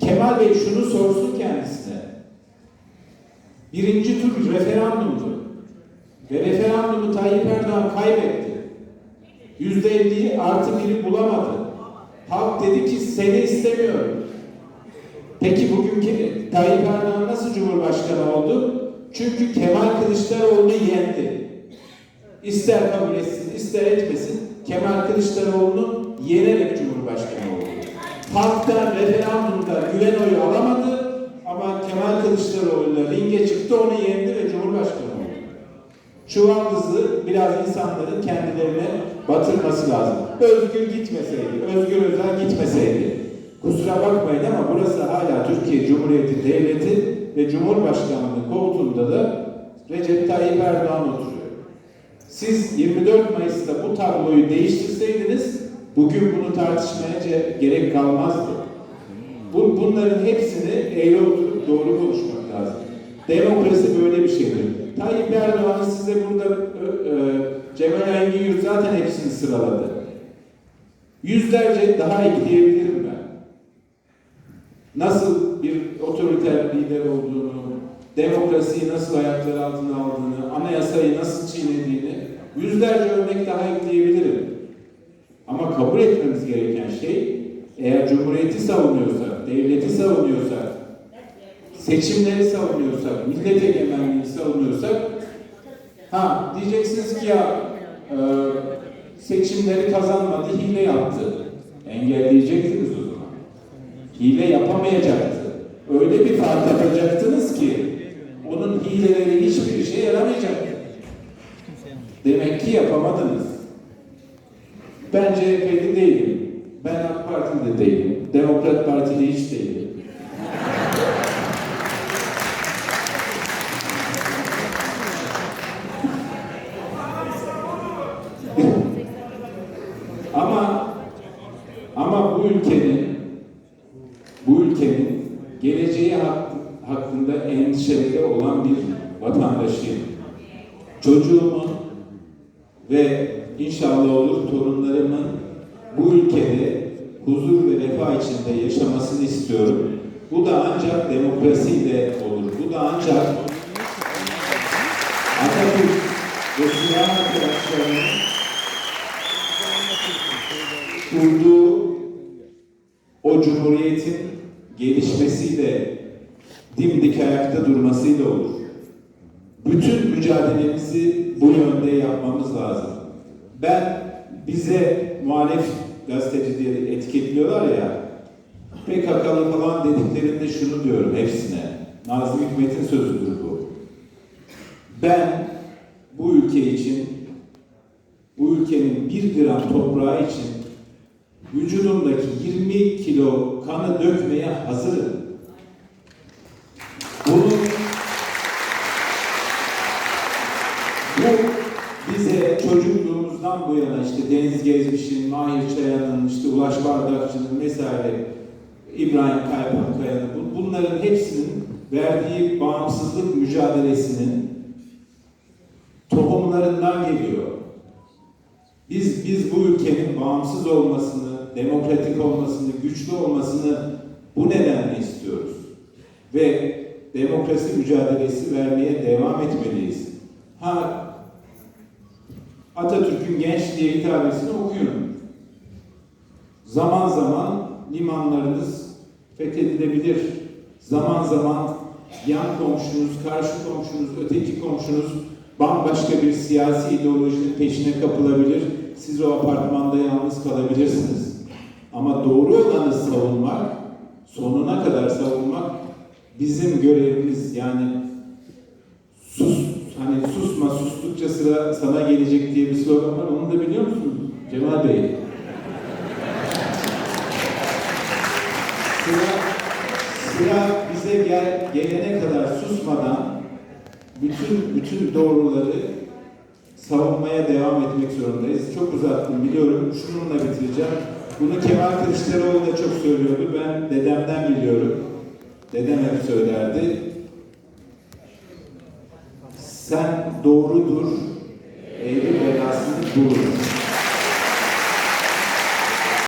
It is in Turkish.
Kemal Bey şunu sorsun kendisine. Birinci tur referandumdu. Ve referandumu Tayyip Erdoğan kaybetti. Yüzde elliyi artı biri bulamadı. Halk dedi ki seni istemiyorum. Peki bugünkü Tayyip Erdoğan nasıl Cumhurbaşkanı oldu? Çünkü Kemal Kılıçdaroğlu'nu yendi. İster kabul etsin, ister etmesin Kemal Kılıçdaroğlu'nu yenerek Cumhurbaşkanı oldu. Halktan referandumda güven oyu alamadı ama Kemal Kılıçdaroğlu'yla ringe çıktı, onu yendi ve Cumhurbaşkanı oldu. Çuvaldızı biraz insanların kendilerine batırması lazım. Özgür gitmeseydi, Özgür Özel gitmeseydi. Kusura bakmayın ama burası hala Türkiye Cumhuriyeti Devleti ve Cumhurbaşkanlığı koltuğunda da Recep Tayyip Erdoğan oturuyor. Siz 24 Mayıs'ta bu tabloyu değiştirseydiniz bugün bunu tartışmaya gerek kalmazdı. Bu, bunların hepsini eğri oturup doğru konuşmak lazım. Demokrasi böyle bir şeydir. Tayyip Erdoğan size burada ö, ö, Cemal Engin zaten hepsini sıraladı. Yüzlerce daha ekleyebilirim ben. Nasıl bir otoriter lider olduğunu, demokrasiyi nasıl ayaklar altına aldığını, anayasayı nasıl çiğnediğini yüzlerce örnek daha ekleyebilirim. Ama kabul etmemiz gereken şey eğer cumhuriyeti savunuyorsak, devleti savunuyorsak, seçimleri savunuyorsak, millet egemenliğini savunuyorsak ha diyeceksiniz ki ya e, seçimleri kazanmadı, hile yaptı. Engelleyecektiniz o zaman. Hile yapamayacaktı. Öyle bir fark atacaktınız ki onun hileleri hiçbir işe yaramayacaktı. Demek ki yapamadınız. Ben CHP'li değilim. Ben AK Parti'de değilim. Demokrat Parti'de hiç değilim. Bu ülkenin bu ülkenin geleceği hak- hakkında endişeleri olan bir vatandaşıyım. Çocuğumun ve inşallah olur torunlarımın bu ülkede huzur ve refah içinde yaşamasını istiyorum. Bu da ancak demokrasiyle olur. Bu da ancak Atatürk ve silah arkadaşlarının kurduğu o cumhuriyetin gelişmesiyle dimdik ayakta durmasıyla olur. Bütün mücadelemizi bu yönde yapmamız lazım. Ben bize muhalif gazeteci diye etiketliyorlar ya, PKK'lı falan dediklerinde şunu diyorum hepsine. Nazım Hikmet'in sözüdür bu. Ben bu ülke için, bu ülkenin bir gram toprağı için vücudumdaki 20 kilo kanı dökmeye hazırım. Bunu bu bize çocukluğumuzdan bu yana işte Deniz Gezmiş'in, Mahir Çayan'ın, işte Ulaş Bardakçı'nın vesaire İbrahim Kaypankaya'nın bu- bunların hepsinin verdiği bağımsızlık mücadelesinin tohumlarından geliyor. Biz biz bu ülkenin bağımsız olmasını, demokratik olmasını, güçlü olmasını bu nedenle istiyoruz. Ve demokrasi mücadelesi vermeye devam etmeliyiz. Ha Atatürk'ün gençliğe hitabesini okuyun. Zaman zaman limanlarınız fethedilebilir. Zaman zaman yan komşunuz, karşı komşunuz, öteki komşunuz bambaşka bir siyasi ideolojinin peşine kapılabilir. Siz o apartmanda yalnız kalabilirsiniz. Ama doğru olanı savunmak, sonuna kadar savunmak bizim görevimiz. Yani sus, hani susma, sustukça sıra sana gelecek diye bir slogan var. Onu da biliyor musunuz Cemal Bey? Sıra, sıra bize gel, gelene kadar susmadan bütün bütün doğruları savunmaya devam etmek zorundayız. Çok uzattım biliyorum. Şununla bitireceğim. Bunu Kemal Kılıçdaroğlu da çok söylüyordu. Ben dedemden biliyorum. Dedem hep söylerdi. Sen doğrudur, eğri belasını bulur.